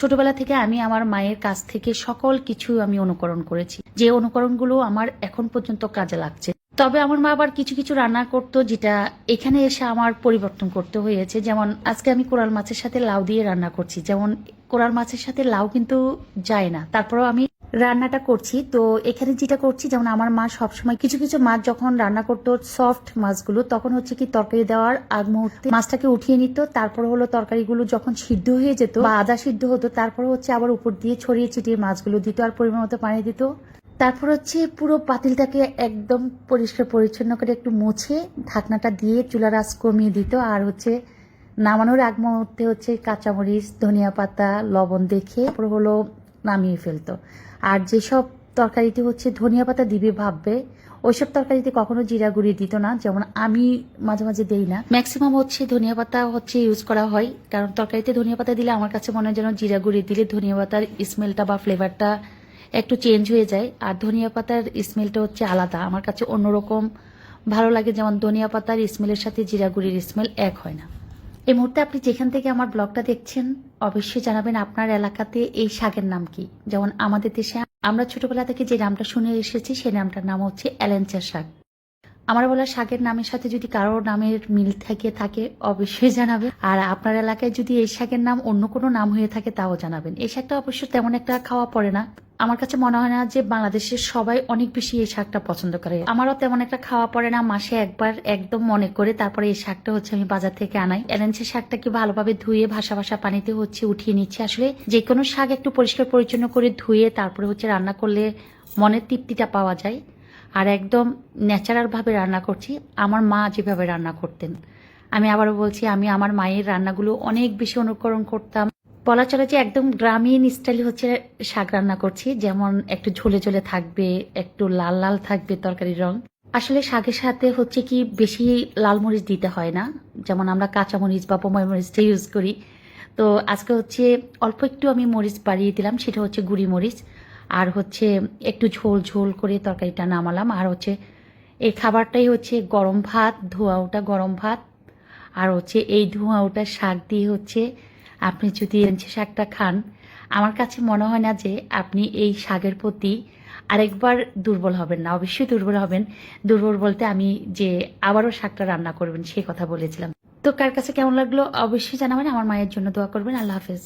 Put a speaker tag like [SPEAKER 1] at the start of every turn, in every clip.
[SPEAKER 1] ছোটবেলা থেকে আমি আমার মায়ের কাছ থেকে সকল কিছু আমি অনুকরণ করেছি। যে অনুকরণগুলো আমার এখন পর্যন্ত কাজে লাগছে। তবে আমার মা আবার কিছু কিছু রান্না করত যেটা এখানে এসে আমার পরিবর্তন করতে হয়েছে। যেমন আজকে আমি কোরাল মাছের সাথে লাউ দিয়ে রান্না করছি। যেমন কোরাল মাছের সাথে লাউ কিন্তু যায় না। তারপরও আমি রান্নাটা করছি। তো এখানে যেটা করছি, যেমন আমার মা সবসময় কিছু কিছু মাছ যখন রান্না করতো সফট মাছগুলো, তখন হচ্ছে কি তরকারি দেওয়ার আগ মুহূর্তে মাছটাকে উঠিয়ে নিত। তারপরে হলো তরকারিগুলো যখন সিদ্ধ হয়ে যেত বা আদা সিদ্ধ হতো, তারপরে হচ্ছে আবার উপর দিয়ে ছড়িয়ে ছিটিয়ে মাছগুলো দিত আর পরিমাণ মতো পানি দিত। তারপর হচ্ছে পুরো পাতিলটাকে একদম পরিষ্কার পরিচ্ছন্ন করে একটু মুছে ঢাকনাটা দিয়ে চুলার আঁচ কমিয়ে দিত। আর হচ্ছে নামানোর আগ মুহূর্তে হচ্ছে কাঁচামরিচ, ধনিয়া পাতা, লবণ দেখে, তারপর হলো নামিয়ে ফেলতো। আর যেসব তরকারিতে হচ্ছে ধনিয়া পাতা দিবে ভাববে, ওইসব তরকারিতে কখনো জিরা গুঁড়ি দিত না, যেমন আমি মাঝে মাঝে দেই না। ম্যাক্সিমাম হচ্ছে ধনিয়া পাতা হচ্ছে ইউজ করা হয়, কারণ তরকারিতে ধনিয়া পাতা দিলে আমার কাছে মনে হয় যেন জিরা গুঁড়ি দিলে ধনিয়া পাতার স্মেলটা বা ফ্লেভারটা একটু চেঞ্জ হয়ে যায়। আর ধনিয়া পাতার স্মেলটা হচ্ছে আলাদা, আমার কাছে অন্যরকম ভালো লাগে, যেমন ধনিয়া পাতার স্মেলের সাথে জিরা গুঁড়ির স্মেল এক হয় না। এই মুহূর্তে আপনি যেখান থেকে আমার ব্লগটা দেখছেন, অবশ্যই জানাবেন আপনার এলাকাতে এই শাকের নাম কি। যেমন আমাদের দেশে আমরা ছোটবেলা থেকে যে নামটা শুনে এসেছি, সেই নামটার নাম হচ্ছে অ্যালেঞ্চা শাক। আমার বলা শাকের নামের সাথে যদি কারও নামের মিল থাকে থাকে, অবশ্যই জানাবে আর আপনার এলাকায় যদি এই শাকের নাম অন্য কোনো নাম হয়ে থাকে, তাও জানাবেন। এই শাকটা অবশ্য তেমন একটা খাওয়া পড়ে না। আমার কাছে মনে হয় না যে বাংলাদেশের সবাই অনেক বেশি এই শাকটা পছন্দ করে। আমারও তেমন একটা খাওয়া পড়ে না। মাসে একবার একদম মনে করে তারপরে এই শাকটা হচ্ছে আমি বাজার থেকে আনাই। এলেন্সের শাকটাকে ভালোভাবে ধুয়ে ভাসা ভাসা পানিতে হচ্ছে উঠিয়ে নিচ্ছি। আসলে যে কোনো শাক একটু পরিষ্কার পরিচ্ছন্ন করে ধুয়ে তারপরে হচ্ছে রান্না করলে মনের তৃপ্তিটা পাওয়া যায়। আর একদম ন্যাচারাল ভাবে রান্না করছি। আমার মা যেভাবে রান্না করতেন। আমি আবারও বলছি, আমি আমার মায়ের রান্নাগুলো অনেক বেশি অনুকরণ করতাম। বলা চলে যে একদম গ্রামীণ স্টাইল হচ্ছে শাক রান্না করছি। যেমন একটু ঝোলে ঝোলে থাকবে, একটু লাল লাল থাকবে তরকারির রং। আসলে শাকের সাথে হচ্ছে কি বেশি লাল মরিচ দিতে হয় না। যেমন আমরা কাঁচা মরিচ বা পোমাই মরিচটা ইউজ করি। তো আজকে হচ্ছে অল্প একটু আমি মরিচ বাড়িয়ে দিলাম, সেটা হচ্ছে গুঁড়ি মরিচ। আর হচ্ছে একটু ঝোল ঝোল করে তরকারিটা নামালাম। আর হচ্ছে এই খাবারটাই হচ্ছে গরম ভাত, ধোয়া ওটা গরম ভাত। আর হচ্ছে এই ধোঁয়া ওটা শাক দিয়ে হচ্ছে আপনি যদি এনছে শাকটা খান আমার কাছে মনে হয় না যে আপনি এই শাকের প্রতি আরেকবার দুর্বল হবেন না। অবশ্যই দুর্বল হবেন। দুর্বল বলতে আমি যে আবারও শাকটা রান্না করবেন সেই কথা বলেছিলাম। তো কার কাছে কেমন লাগল অবশ্যই জানাবেন। আমার মায়ের জন্য দোয়া করবেন। আল্লাহ হাফেজ।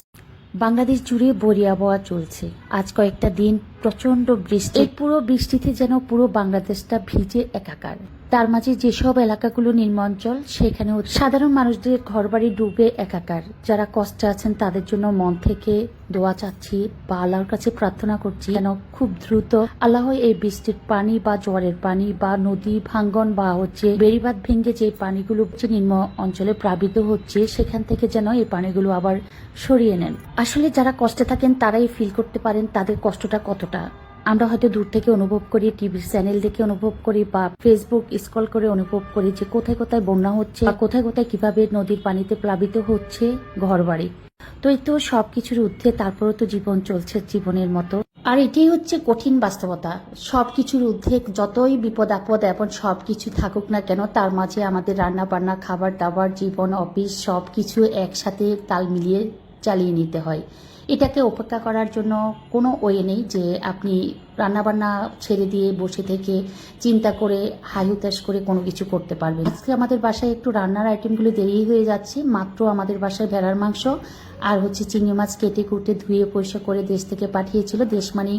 [SPEAKER 1] বাংলাদেশ জুড়ে বরি আবহাওয়া চলছে। আজ কয়েকটা দিন প্রচণ্ড বৃষ্টি। এই পুরো বৃষ্টিতে যেন পুরো বাংলাদেশটা ভিজে একাকার। তার মাঝে যেসব এলাকাগুলো নিম্নাঞ্চল সেখানেও সাধারণ মানুষদের ঘরবাড়ি ডুবে একাকার। যারা কষ্টে আছেন, তাদের জন্য মন থেকে দোয়া চাচ্ছি বা আল্লাহর কাছে প্রার্থনা করছি যেন খুব দ্রুত আল্লাহ এই বৃষ্টির পানি বা জ্বরের পানি বা নদী ভাঙ্গন বা হচ্ছে বেড়িবাদ ভেঙে যে পানিগুলো নিম্ন অঞ্চলে প্লাবিত হচ্ছে, সেখান থেকে যেন এই পানিগুলো আবার সরিয়ে নেন। আসলে যারা কষ্টে থাকেন, তারাই ফিল করতে পারেন তাদের কষ্টটা কতটা। আমরা হয়তো দূর থেকে অনুভব করি টিভির চ্যানেল দেখে অনুভব করি বা ফেসবুক স্ক্রল করে অনুভব করি যে কোথায় কোথায় বন্যা হচ্ছে বা কোথায় কোথায় কীভাবে নদীর পানিতে প্লাবিত হচ্ছে ঘরবাড়ি। তো এই তো সবকিছুর ঊর্ধ্বে তারপরেও তো জীবন চলছে জীবনের মতো। আর এটাই হচ্ছে কঠিন বাস্তবতা। সবকিছুর ঊর্ধ্বে যতই বিপদ আপদ এবং সবকিছু থাকুক না কেন, তার মাঝে আমাদের রান্না বান্না খাবার দাবার, জীবন, অফিস সবকিছু একসাথে তাল মিলিয়ে চালিয়ে নিতে হয়। এটাকে উপেক্ষা করার জন্য কোনো ওয়ে নেই যে আপনি রান্নাবান্না ছেড়ে দিয়ে বসে থেকে চিন্তা করে, হাই হুতাশ করে কোনো কিছু করতে পারবেন। আজকে আমাদের বাসায় একটু রান্নার আইটেমগুলো দেরি হয়ে যাচ্ছে, মাত্র আমাদের বাসায় ভেড়ার মাংস আর হচ্ছে চিংড়ি মাছ কেটে কুটে ধুয়ে পরিষ্কার করে দেশ থেকে পাঠিয়েছিল দেশ মানে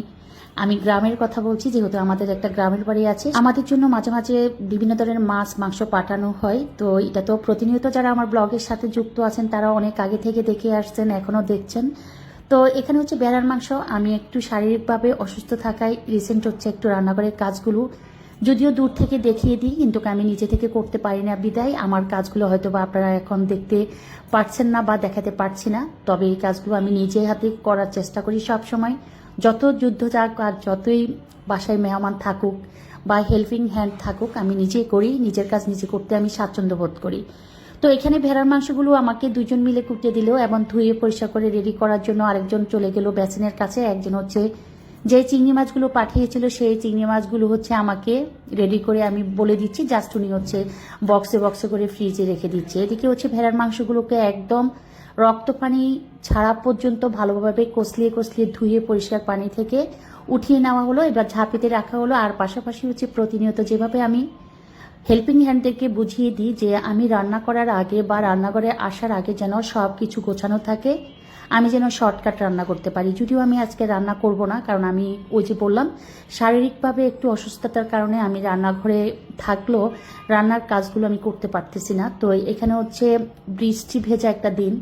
[SPEAKER 1] আমি গ্রামের কথা বলছি, যেহেতু আমাদের একটা গ্রামের বাড়ি আছে। আমাদের জন্য মাঝে মাঝে বিভিন্ন ধরনের মাছ, মাংস পাঠানো হয়। তো এটা তো প্রতিনিয়ত যারা আমার ব্লগের সাথে যুক্ত আছেন, তারা অনেক আগে থেকে দেখে আসছেন, এখনও দেখছেন। তো এখানে হচ্ছে বেড়ার মাংস। আমি একটু শারীরিকভাবে অসুস্থ থাকায় রিসেন্ট হচ্ছে একটু রান্নাঘরের কাজগুলো। যদিও দূর থেকে দেখিয়ে দিই, কিন্তু আমি নিজে থেকে করতে পারি না বিদায়। আমার কাজগুলো হয়তো বা আপনারা এখন দেখতে পারছেন না বা দেখাতে পারছি না। তবে এই কাজগুলো আমি নিজে হাতে করার চেষ্টা করি সব সময় যত যুদ্ধ যাক আর যতই বাসায় মেহমান থাকুক বা হেল্পিং হ্যান্ড থাকুক, আমি নিজেই করি। নিজের কাজ নিজে করতে আমি স্বাচ্ছন্দ্য বোধ করি। তো এখানে ভেড়ার মাংসগুলো আমাকে দুজন মিলে কুটে দিল এবং ধুয়ে পরিষ্কার করে রেডি করার জন্য আরেকজন চলে গেল বেসিনের কাছে। একজন হচ্ছে যে চিংড়ি মাছগুলো পাঠিয়েছিল, সেই চিংড়ি মাছগুলো হচ্ছে আমাকে রেডি করে আমি বলে দিচ্ছি। জাস্ট উনি হচ্ছে বক্সে বক্সে করে ফ্রিজে রেখে দিচ্ছে। এদিকে হচ্ছে ভেড়ার মাংসগুলোকে একদম রক্ত পানি ছাড়া পর্যন্ত ভালোভাবে কষলিয়ে কষলিয়ে ধুয়ে পরিষ্কার পানি থেকে উঠিয়ে নেওয়া হলো। এবার ঝাঁপিতে রাখা হলো। আর পাশাপাশি হচ্ছে প্রতিনিয়ত যেভাবে আমি হেল্পিং হ্যান্ডদেরকে বুঝিয়ে দিই যে আমি রান্না করার আগে বা রান্নাঘরে আসার আগে যেন সব কিছু গোছানো থাকে, আমি যেন শর্টকাট রান্না করতে পারি। যদিও আমি আজকে রান্না করব না, কারণ আমি ওই যে বললাম, শারীরিকভাবে একটু অসুস্থতার কারণে আমি রান্নাঘরে থাকলেও রান্নার কাজগুলো আমি করতে পারতেছি না। তো এখানে হচ্ছে বৃষ্টি ভেজা একটা দিন।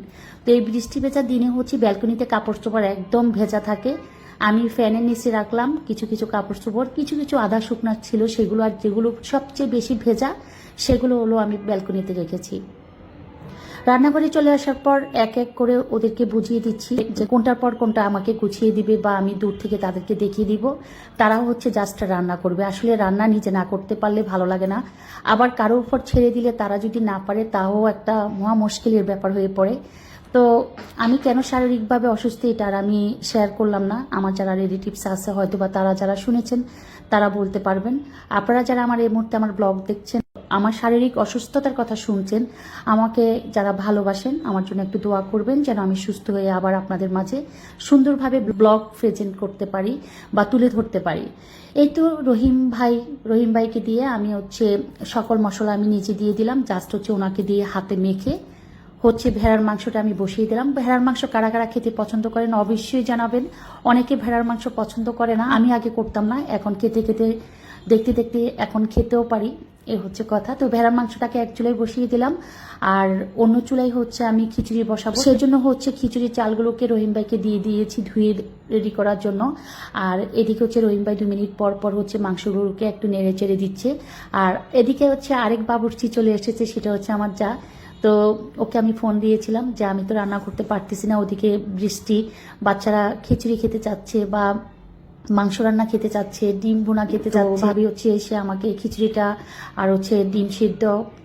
[SPEAKER 1] তো এই বৃষ্টি ভেজা দিনে হচ্ছে ব্যালকনিতে কাপড় চোপড় একদম ভেজা থাকে। আমি ফ্যানের নিচে রাখলাম, কিছু কিছু কাপড় চোপড়, কিছু কিছু আধা শুকনা ছিল সেগুলো আর যেগুলো সবচেয়ে বেশি ভেজা, সেগুলো হলো আমি ব্যালকনিতে রেখেছি। রান্নাঘরে চলে আসার পর এক এক করে ওদেরকে বুঝিয়ে দিচ্ছি যে কোনটার পর কোনটা আমাকে গুছিয়ে দিবে বা আমি দূর থেকে তাদেরকে দেখিয়ে দিব। তারাও হচ্ছে জাস্ট রান্না করবে। আসলে রান্না নিজে না করতে পারলে ভালো লাগে না। আবার কারোর উপর ছেড়ে দিলে তারা যদি না পারে, তাও একটা মহা মুশকিলের ব্যাপার হয়ে পড়ে। তো আমি কেন শারীরিকভাবে অসুস্থ এটা আর আমি শেয়ার করলাম না। আমার যারা রিলেটিভস আছে হয়তো বা তারা যারা শুনেছেন, তারা বলতে পারবেন। আপনারা যারা আমার এই মুহূর্তে আমার ব্লগ দেখছেন, আমার শারীরিক অসুস্থতার কথা শুনছেন, আমাকে যারা ভালোবাসেন, আমার জন্য একটু দোয়া করবেন যেন আমি সুস্থ হয়ে আবার আপনাদের মাঝে সুন্দরভাবে ব্লগ প্রেজেন্ট করতে পারি বা তুলে ধরতে পারি। এই তো রহিম ভাই, রহিম ভাইকে দিয়ে আমি হচ্ছে সকল মশলা আমি নিজে দিয়ে দিলাম জাস্ট হচ্ছে ওনাকে দিয়ে হাতে মেখে হচ্ছে ভেড়ার মাংসটা আমি বসিয়ে দিলাম। ভেড়ার মাংস কারা কারা খেতে পছন্দ করেন অবশ্যই জানাবেন। অনেকে ভেড়ার মাংস পছন্দ করে না, আমি আগে করতাম না, এখন খেতে খেতে, দেখতে দেখতে এখন খেতেও পারি। এ হচ্ছে কথা। তো ভেড়ার মাংসটাকে এক চুলায় বসিয়ে দিলাম, আর অন্য চুলাই হচ্ছে আমি খিচুড়ি বসাবো। সেই জন্য হচ্ছে খিচুড়ির চালগুলোকে রহিম ভাইকে দিয়ে দিয়েছি ধুয়ে রেডি করার জন্য। আর এদিকে হচ্ছে রহিম ভাই দু মিনিট পর পর হচ্ছে মাংসগুলোকে একটু নেড়ে চেড়ে দিচ্ছে। আর এদিকে হচ্ছে আরেক বাবুর্চি চলে এসেছে, সেটা হচ্ছে আমার যা। তো ওকে আমি ফোন দিয়েছিলাম যে আমি তো রান্না করতে পারতেছি না, ওদিকে বৃষ্টি, বাচ্চারা খিচুড়ি খেতে চাচ্ছে বা মাংস রান্না খেতে চাচ্ছে ডিম ভুনা খেতে চাচ্ছে। ভাবি হচ্ছে এসে আমাকে খিচুড়িটা আর হচ্ছে ডিম সিদ্ধ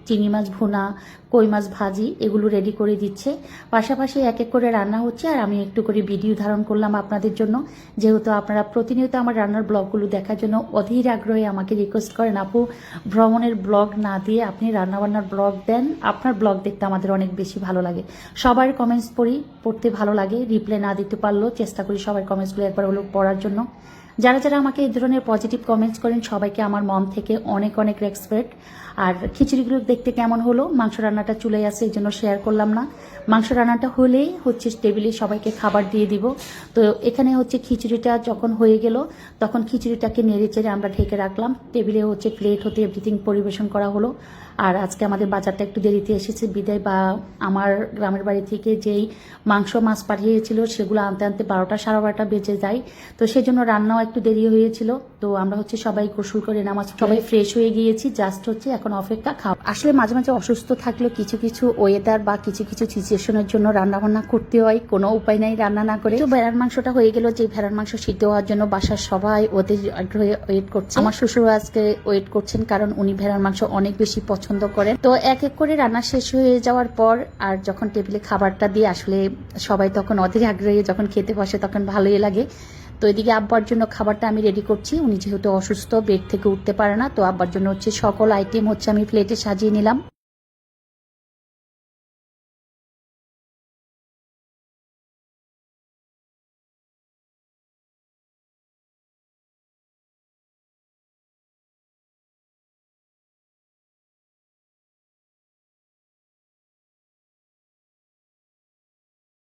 [SPEAKER 1] চিংড়ি মাছ ভুনা কই মাছ ভাজি এগুলো রেডি করে দিচ্ছে। পাশাপাশি এক এক করে রান্না হচ্ছে আর আমি একটু করে ভিডিও ধারণ করলাম আপনাদের জন্য। যেহেতু আপনারা প্রতিনিয়ত আমার রান্নার ব্লগগুলো দেখার জন্য অধীর আগ্রহে আমাকে রিকোয়েস্ট করেন আপু ভ্রমণের ব্লগ না দিয়ে আপনি রান্নাবান্নার ব্লগ দেন। আপনার ব্লগ দেখতে আমাদের অনেক বেশি ভালো লাগে। সবার কমেন্টস পড়ি পড়তে ভালো লাগে রিপ্লাই না দিতে পারলেও চেষ্টা করি সবার কমেন্টসগুলো একবার হলো পড়ার জন্য। যারা যারা আমাকে এই ধরনের পজিটিভ কমেন্টস করেন, সবাইকে আমার মন থেকে অনেক অনেক রেসপেক্ট আর খিচুড়িগুলো দেখতে কেমন হলো? মাংস রান্নাটা চলে আসে এই জন্য শেয়ার করলাম না। মাংস রান্নাটা হলেই হচ্ছে টেবিলে সবাইকে খাবার দিয়ে দিব। তো এখানে হচ্ছে খিচুড়িটা যখন হয়ে গেল, তখন খিচুড়িটাকে নেড়ে চেড়ে আমরা ঢেকে রাখলাম। টেবিলে হচ্ছে প্লেট হতে এভরিথিং পরিবেশন করা হলো। আর আজকে আমাদের বাজারটা একটু দেরিতে এসেছে। বিদায় বা আমার গ্রামের বাড়ি থেকে যেই মাংস, মাছ পাঠিয়েছিল সেগুলো আনতে আনতে বারোটা, সাড়ে বারোটা বেজে যায়। তো সেই জন্য রান্নাও একটু দেরি হয়েছিল। তো আমরা হচ্ছে সবাই গোসল করে নামাজ সবাই ফ্রেশ হয়ে গিয়েছি। জাস্ট হচ্ছে এখন অপেক্ষা খাওয়া। আসলে মাঝে মাঝে অসুস্থ থাকলেও কিছু কিছু ওয়েদার বা কিছু কিছু সিচুয়েশনের জন্য রান্না বান্না করতে হয়। কোনো উপায় নাই রান্না না করে। তো ভেড়ার মাংসটা হয়ে গেল যে ভেড়ার মাংস সিদ্ধ হওয়ার জন্য বাসার সবাই ওদের আগ্রহে ওয়েট করছে। আমার শ্বশুর আজকে ওয়েট করছেন কারণ উনি ভেড়ার মাংস অনেক বেশি পছন্দ করেন তো এক এক করে রান্না শেষ হয়ে যাওয়ার পর আর যখন টেবিলে খাবারটা দিয়ে আসলে সবাই তখন অধীর আগ্রহে যখন খেতে বসে তখন ভালোই লাগে। তো এদিকে আব্বার জন্য খাবারটা আমি রেডি করছি। উনি যেহেতু অসুস্থ বেড থেকে উঠতে পারে না, তো আব্বার জন্য হচ্ছে সকল আইটেম হচ্ছে আমি প্লেটে সাজিয়ে নিলাম।